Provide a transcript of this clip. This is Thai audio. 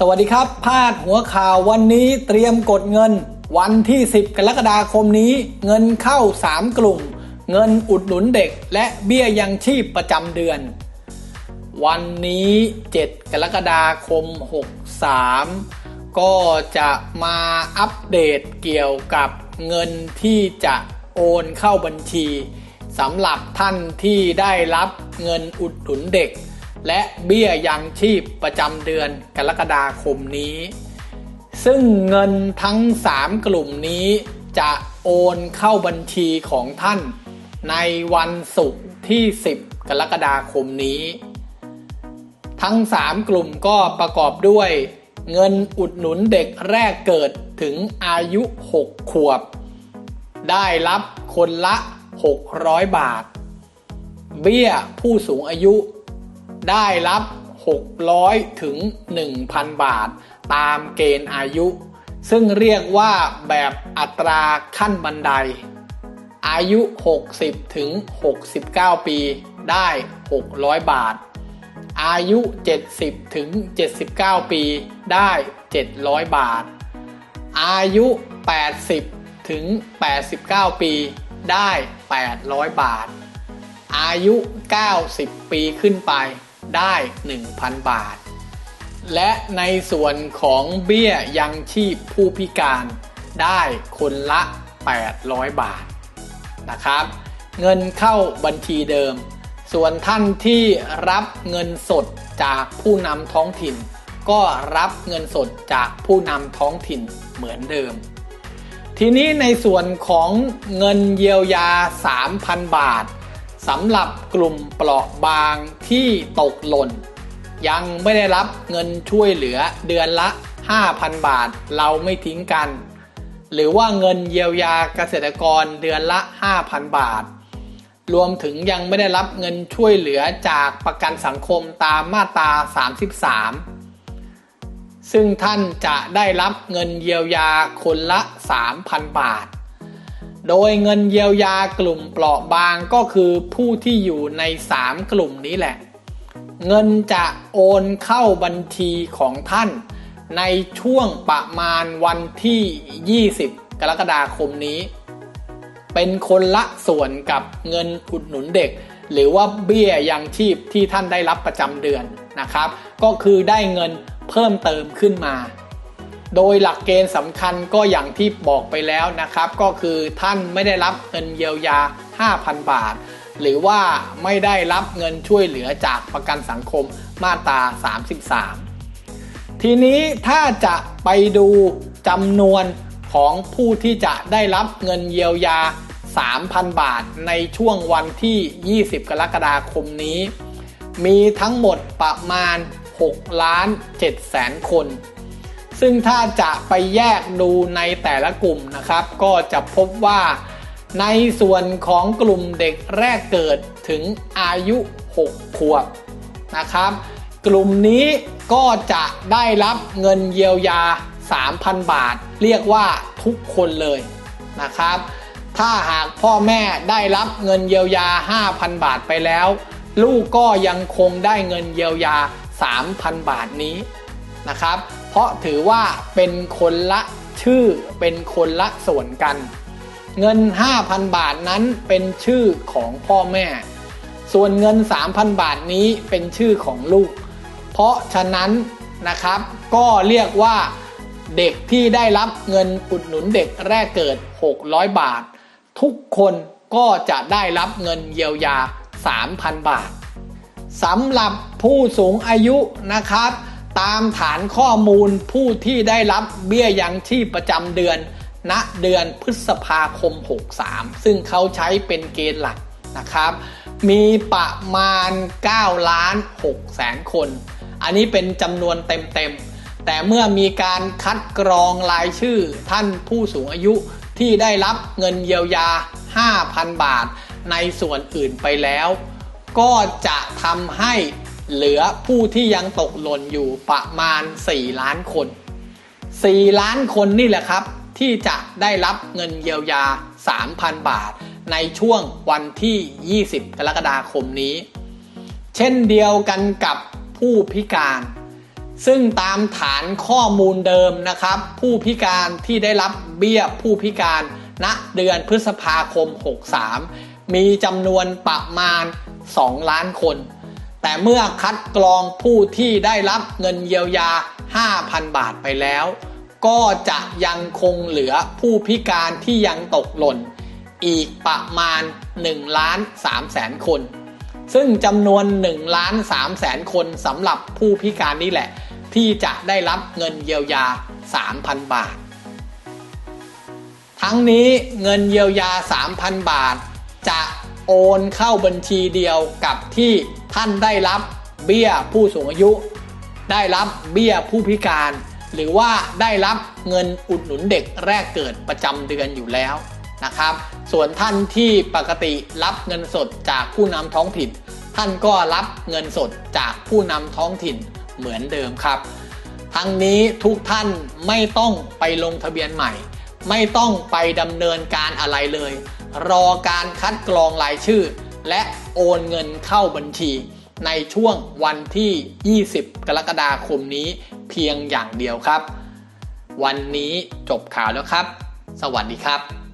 สวัสดีครับ พาดหัวข่าววันนี้เตรียมกดเงิน วันที่ 10 กรกฎาคมนี้ เงินเข้า 3 กลุ่ม เงินอุดหนุนเด็ก และเบี้ยยังชีพประจำเดือน วันนี้ 7 กรกฎาคม 63 ก็จะมาอัปเดตเกี่ยวกับเงินที่จะโอนเข้าบัญชีสำหรับท่านที่ได้รับเงินอุดหนุนเด็ก และเบี้ยยังชีพประจำเดือนกรกฎาคมนี้ ซึ่งเงินทั้ง 3 กลุ่มนี้จะโอนเข้าบัญชีของท่านในวันศุกร์ที่ 10 กรกฎาคมนี้ ทั้ง 3 กลุ่มก็ประกอบด้วยเงินอุดหนุนเด็กแรกเกิดถึงอายุ 6 ขวบ ได้รับคนละ 600 บาท เบี้ยผู้สูงอายุ ได้รับ 600 ถึง 1,000 บาท ตามเกณฑ์อายุ ซึ่งเรียกว่าแบบอัตราขั้นบันได อายุ 60 ถึง 69 ปีได้ 600 บาท อายุ 70 ถึง 79 ปีได้ 700 บาท อายุ 80 ถึง 89 ปีได้ 800 บาท อายุ 90 ปีขึ้นไป ได้ 1,000 บาท และในส่วนของเบี้ยยังชีพผู้พิการได้คนละ 800 บาทนะครับ เงินเข้าบัญชีเดิม ส่วนท่านที่รับเงินสดจากผู้นำท้องถิ่น ก็รับเงินสดจากผู้นำท้องถิ่นเหมือนเดิม ทีนี้ในส่วนของเงินเยียวยา 3,000 บาท สำหรับกลุ่มเปราะบางที่ตกหล่น ยังไม่ได้รับเงินช่วยเหลือเดือนละ 5,000 บาทเราไม่ทิ้งกัน หรือว่าเงินเยียวยาเกษตรกรเดือนละ 5,000 บาท รวมถึงยังไม่ได้รับเงินช่วยเหลือจากประกันสังคมตามมาตรา 33ซึ่งท่านจะได้รับเงินเยียวยาคนละ 3,000 บาท โดยเงินเยียวยากลุ่มเปราะบางก็คือผู้ที่อยู่ใน 3 กลุ่มนี้แหละ เงินจะโอนเข้าบัญชีของท่าน ในช่วงประมาณวันที่ 20 กรกฎาคมนี้ เป็นคนละส่วนกับเงินอุดหนุนเด็ก หรือว่าเบี้ยยังชีพที่ท่านได้รับประจำเดือนนะครับ ก็คือได้เงินเพิ่มเติมขึ้นมา โดยหลักเกณฑ์สำคัญก็อย่างที่บอกไปแล้วนะครับ ก็คือท่านไม่ได้รับเงินเยียวยา 5,000 บาท หรือว่าไม่ได้รับเงินช่วยเหลือจากประกันสังคมมาตรา 33 ทีนี้ถ้าจะไปดูจำนวนของผู้ที่จะได้รับเงินเยียวยา 3,000 บาทในช่วงวันที่ 20 กรกฎาคมนี้ มีทั้งหมดประมาณ6ล้าน7แสนคน ซึ่งถ้าจะไปแยกดูในแต่ละกลุ่มนะครับ ก็จะพบว่าในส่วนของกลุ่มเด็กแรกเกิดถึงอายุ 6 ขวบนะครับ กลุ่มนี้ก็จะได้รับเงินเยียวยา 3,000 บาท เรียกว่าทุกคนเลยนะครับ ถ้าหากพ่อแม่ได้รับเงินเยียวยา 5,000 บาทไปแล้ว ลูกก็ยังคงได้เงินเยียวยา 3,000 บาทนี้นะครับ เพราะถือว่าเป็นคนละชื่อเป็นคนละส่วนกัน เงิน 5,000 บาทนั้นเป็นชื่อของพ่อแม่ ส่วนเงิน 3,000 บาทนี้เป็นชื่อของลูก เพราะฉะนั้นนะครับก็เรียกว่าเด็กที่ได้รับเงินอุดหนุนเด็กแรกเกิด 600 บาท ทุกคนก็จะได้รับเงินเยียวยา 3,000 บาทสำหรับผู้สูงอายุนะครับ ตามฐานข้อมูลผู้ที่ได้รับเบี้ยยังชีพประจำเดือน ณเดือนพฤษภาคม 63 ซึ่งเขาใช้เป็นเกณฑ์หลักนะครับ มีประมาณ 9 ล้าน6แสนคน อันนี้เป็นจำนวนเต็มๆ แต่เมื่อมีการคัดกรองรายชื่อท่านผู้สูงอายุที่ได้รับเงินเยียวยา 5,000 บาทในส่วนอื่นไปแล้ว ก็จะทำให้ เหลือผู้ที่ยังตกหล่นอยู่ประมาณ 4 ล้านคน 4 ล้านคนนี่แหละครับ ที่จะได้รับเงินเยียวยา 3,000 บาท ในช่วงวันที่ 20 กรกฎาคมนี้ เช่นเดียวกันกับผู้พิการ ซึ่งตามฐานข้อมูลเดิมนะครับ ผู้พิการที่ได้รับเบี้ยผู้พิการณเดือนพฤษภาคม 63 มีจำนวนประมาณ 2 ล้านคน แต่เมื่อคัดกรองผู้ที่ได้รับเงินเยียวยา 5,000 บาทไปแล้ว ก็จะยังคงเหลือผู้พิการที่ยังตกหล่น อีกประมาณ1ล้าน3แสนคน ซึ่งจำนวน1ล้าน3แสนคนสำหรับผู้พิการนี่แหละ ที่จะได้รับเงินเยียวยา 3,000 บาท ทั้งนี้เงินเยียวยา 3,000 บาทจะ โอนเข้าบัญชีเดียวกับที่ท่านได้รับเบี้ยผู้สูงอายุ ได้รับเบี้ยผู้พิการ หรือว่าได้รับเงินอุดหนุนเด็กแรกเกิดประจำเดือนอยู่แล้วนะครับ ส่วนท่านที่ปกติรับเงินสดจากผู้นำท้องถิ่น ท่านก็รับเงินสดจากผู้นำท้องถิ่นเหมือนเดิมครับ ทั้งนี้ทุกท่านไม่ต้องไปลงทะเบียนใหม่ ไม่ต้องไปดำเนินการอะไรเลย รอการคัดกรองรายชื่อ และโอนเงินเข้าบัญชี ในช่วงวันที่ 20 กรกฎาคมนี้เพียงอย่างเดียวครับ วันนี้จบข่าวแล้วครับ สวัสดีครับ